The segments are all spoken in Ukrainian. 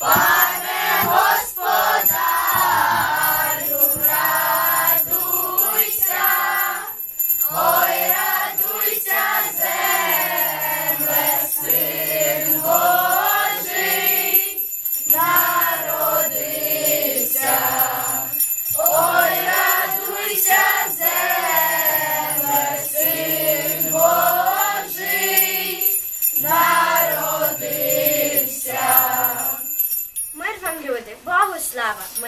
Bye.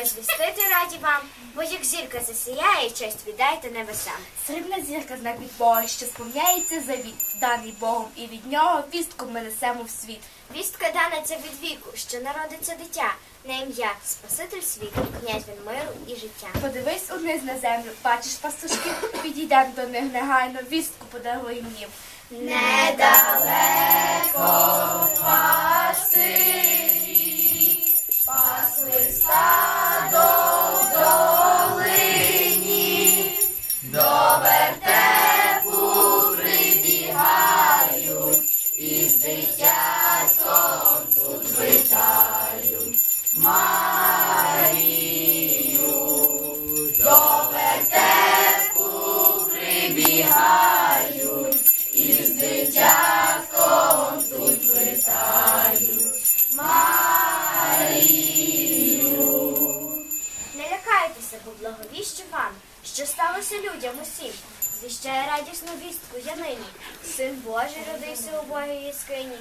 Ми звістити раді вам, бо як зірка засіяє, честь віддайте небесам. Срібна зірка знак від Бога, що сповняється завіт, даний Богом, і від нього вістку ми несемо в світ. Вістка дана це від віку, що народиться дитя, на ім'я Спаситель світу, князь він миру і життя. Подивись униз на землю, бачиш пастушки, підійдемо до них негайно, вістку подаруємо їм. Недалеко що сталося людям усім. Звіщає радісну вістку я нині. Син Божий родився у Богій яскині.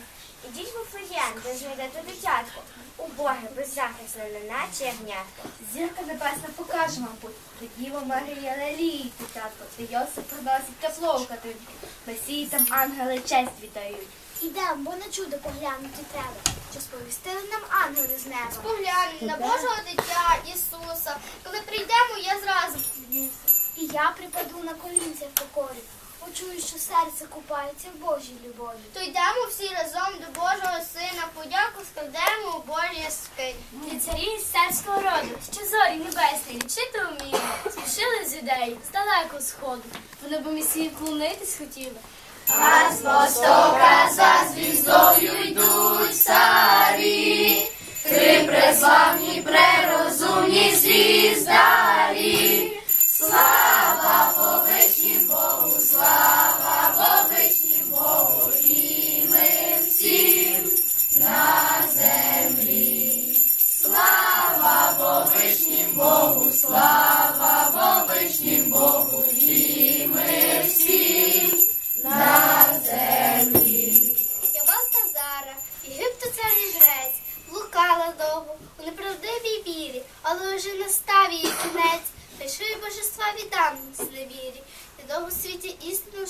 Ідіть в Вифлеєм, де знайдете дитятко. Убоге, беззахисне, неначе ягнятко. Зірка небесна покаже вам путь. Діва Марія Лелії, дитятко, де Йосип приносить тепло катинку. Месії там ангели честь віддають. Ідемо, бо на чудо поглянути треба, що сповістили нам ангели з неба. Поглянь на Божого дитя Ісуса. Коли прийдемо, я зразу. І я припаду на колінця в покорі. Почую, що серце купається в Божій любові. То йдемо всі разом до Божого Сина, подяку складемо у Божій скині. І царі з царського роду, що зорі небесні, вчити вміли, спішили з ідеї, з далеко сходу. Вони б месії вклонитись хотіли. А з востока за звіздою йдуть царі, три преславні, прерозумні звіздарі. Saba!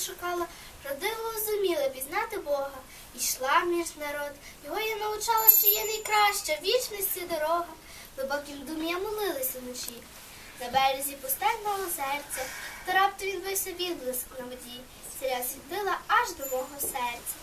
Шукала, родило зуміла пізнати Бога. Ішла між народ, його я навчала, що є найкраща вічності дорога. В глибокім думі я молилась уночі. На березі пустельного серця, то раптом він бився відблиск на воді. Царя світила аж до мого серця.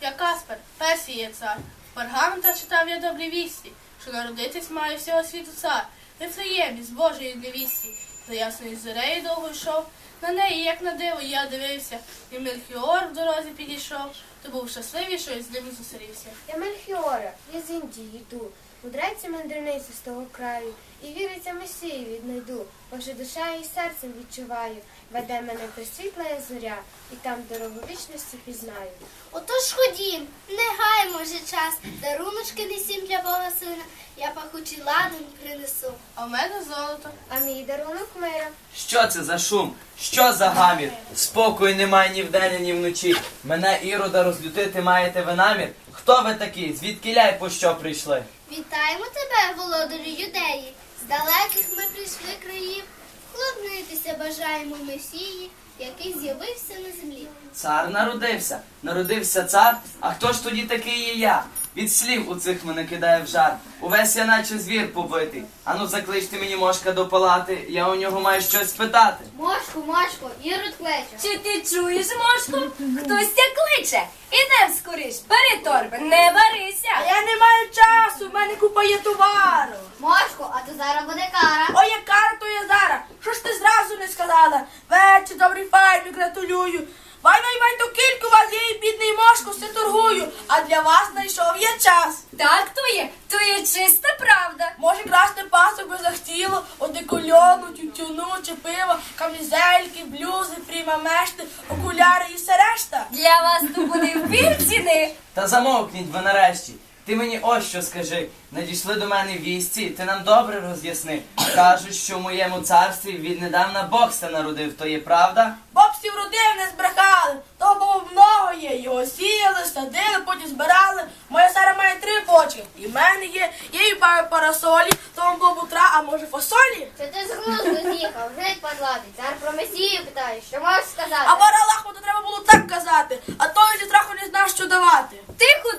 Я Каспер, перший є цар. Паргамента читав я добрі вісті, що народитись має всього світу цар. Вифлеємі з Божої невісті. За ясною зорею довго йшов. На неї, як на диво, я дивився, і Мельхіор в дорозі підійшов, то був щасливий, що із ним зустрівся. Я Мельхіора, я з Індії йду, мудреці мандриниці з того краю, і віриться Месії віднайду, Боже душа і серцем відчуваю, веде мене присвітла зоря, і там дорогу вічності пізнаю. Отож ходім, не гаймо вже час, даруночки несім для Бога сина, я пахучий ладан принесу. А в мене золото. А мій дарунок мира. Що це за шум? Що за гамір? Спокою немає ні вдень, ні вночі. Мене ірода розлютити маєте ви намір? Хто ви такий? Звідки ляй по що прийшли? Вітаємо тебе, володарю юдеї. З далеких ми прийшли країв. Вклонитися бажаємо Месії, який з'явився на землі. Цар народився. Народився цар. А хто ж тоді такий є я? Від слів у цих мене кидає в жар. Увесь я наче звір побитий. Ану закличте мені мошка до палати, я у нього маю щось спитати. Мошку, мошку, Ірод клече. Чи ти чуєш, мошку? Хтось тя кличе. Ідем скоріш, бери торби, не варися. Я не маю часу, в мене купа є товару. Мошку, а то зараз буде кара. Ой, яка то я зараз. Що ж ти зразу не сказала? Вечір, добрий файний, гратулюю. Вай, вай, вай, то кільку вас є і бідний мошку все торгую, а для вас знайшов я час. Так то є, то є чиста правда. Може красти пасок би захотіло, одекольону, тютюну чи пива, камізельки, блюзи, прімамешти, окуляри і все решта. Для вас то буде вбір ціни. Та замовкніть ви нарешті. Ти мені ось що скажи. Надійшли до мене вісті, ти нам добре роз'ясни. Кажуть, що в моєму царстві віднедавна Бог се народив, то є правда? Бобсів родив не збрехали, того було много є. Його сіяли, садили, потім збирали. Моя сара має три бочки. І в мене є, є і пара парасолі, тому бобу тра, а може фасолі? Що ти з глузду з'їхав? Геть падлати. Цар про месію питає, що можеш сказати? А баралаху то треба було так казати, а той зі страху не знав, що давати.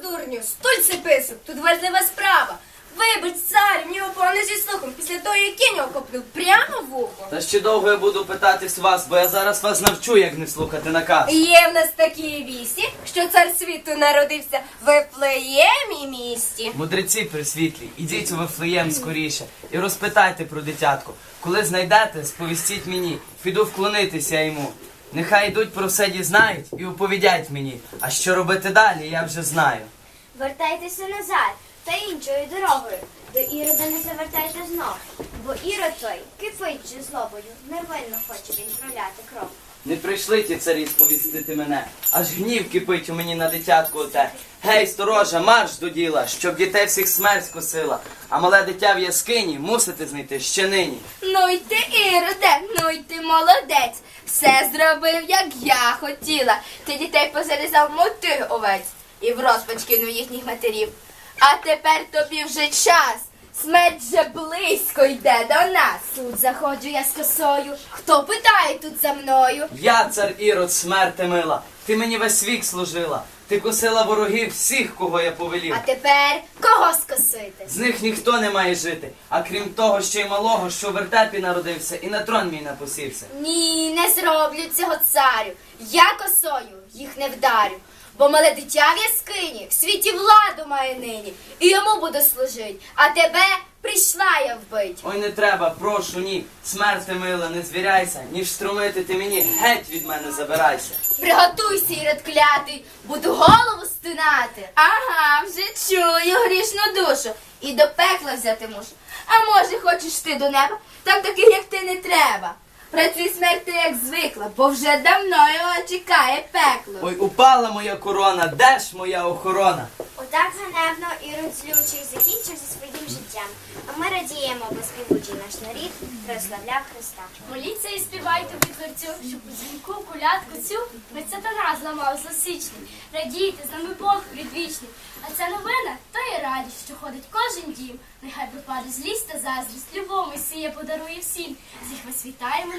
Дурню, стульце писок, тут важлива справа. Вибач, цар, в нього погано зі слухом, після того, як кінь копнув прямо в ухо. Та ще довго я буду питатись вас, бо я зараз вас навчу, як не слухати наказ. Є в нас такі вісі, що цар світу народився в Вифлеємі місті. Мудреці присвітлі, ідіть у Вифлеєм скоріше і розпитайте про дитятко. Коли знайдете, сповістіть мені, піду вклонитися йому. Нехай йдуть про все дізнають і оповідять мені. А що робити далі, я вже знаю. Вертайтеся назад та іншою дорогою. До Ірода не завертайте знов, бо Ірод той кипить же злобою, невинно хоче він кров. Не прийшли ті царі сповістити мене, аж гнів кипить у мені на дитятку оте. Гей, сторожа, марш до діла, щоб дітей всіх смерть скосила, а мале дитя в яскині мусите знайти ще нині. Ну й ти, Іроде, ну й ти молодець. Все зробив, як я хотіла. Ти дітей позарізав мотих овець і в розпач кинув їхніх матерів. А тепер тобі вже час. Смерть вже близько йде до нас. Тут заходжу я з косою. Хто питає тут за мною? Я, цар Ірод, смерти мила, ти мені весь вік служила, ти косила ворогів всіх, кого я повелів. А тепер кого скосити? З них ніхто не має жити, а крім того, ще й малого, що в вертепі народився і на трон мій напосівся. Ні, не зроблю цього царю. Я косою їх не вдарю. Бо мале дитя в яскині в світі владу має нині, і йому буду служить, а тебе прийшла я вбить. Ой, не треба, прошу, ні, смерти мила, не звіряйся, ніж струмити ти мені, геть від мене забирайся. Приготуйся, Ірод клятий, буду голову стинати. Ага, вже чую грішну душу. І до пекла взяти мушу. А може, хочеш ти до неба? Там таких, як ти, не треба. Працюй смерти, як звикла, бо вже давно його чекає пекло. Ой, упала моя корона, де ж моя охорона? Отак ганебно Ірод злючий закінчив зі своїм життям. А ми радіємо, бо співучий наш нарід прославляв Христа. Моліться і співайте від творцю, щоб у дзвінку колядку цю ми сатана зламав злосичний. Радійте, з нами Бог предвічний. А ця новина то є радість, що ходить кожен дім. Нехай пропаде злість та заздрість, любов Месія подарує всім. Всіх вас вітаємо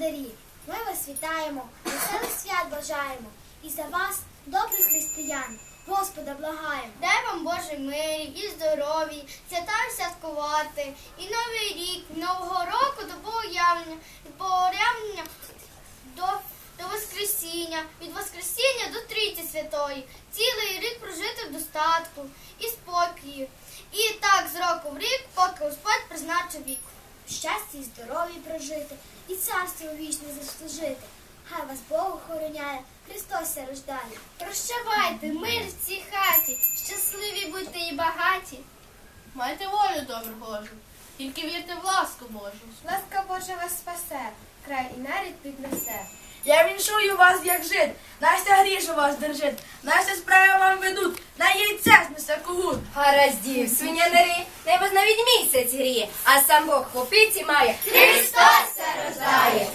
господарі, ми вас вітаємо, веселих свят бажаємо. І за вас, добрих християн, Господа благаємо. Дай вам Боже мирі і здоров'я, свята святкувати, і Новий рік, Нового року до Богоявлення, від Богоявлення до, до Воскресіння, від Воскресіння до Трійці Святої, цілий рік прожити в достатку і спокою. І так з року в рік, поки Господь призначив вік. Щастя і здоров'я прожити, і царство вічне заслужити. Хай вас Бог охороняє, Христос рождає. Прощавайте, мир в цій хаті, щасливі будьте і багаті. Майте волю, добре Божу, тільки вірте в ласку Божу. Ласка Божа вас спасе, край і нарід піднесе. Я віншую вас, як жид, Настя грішу вас держить, Настя справи вам ведуть, на яйце знесе когут. Гараздів, свинянери, най вас навіть місяць гріє, а сам Бог хлопиці має. Христос се рождає!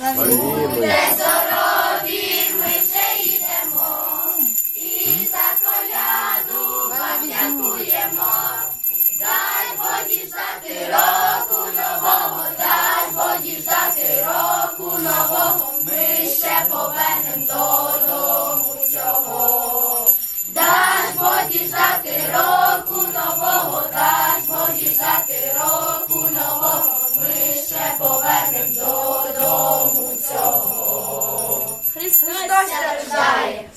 повернем додому сього. Даш подіжати року нового, даш подіжати року нового, ми ще повернем додому цього. Христос рождає.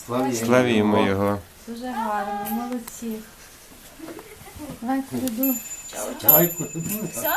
Славімо його. Дуже гарно, молодці. Давай, приду. Чао, чао. Все?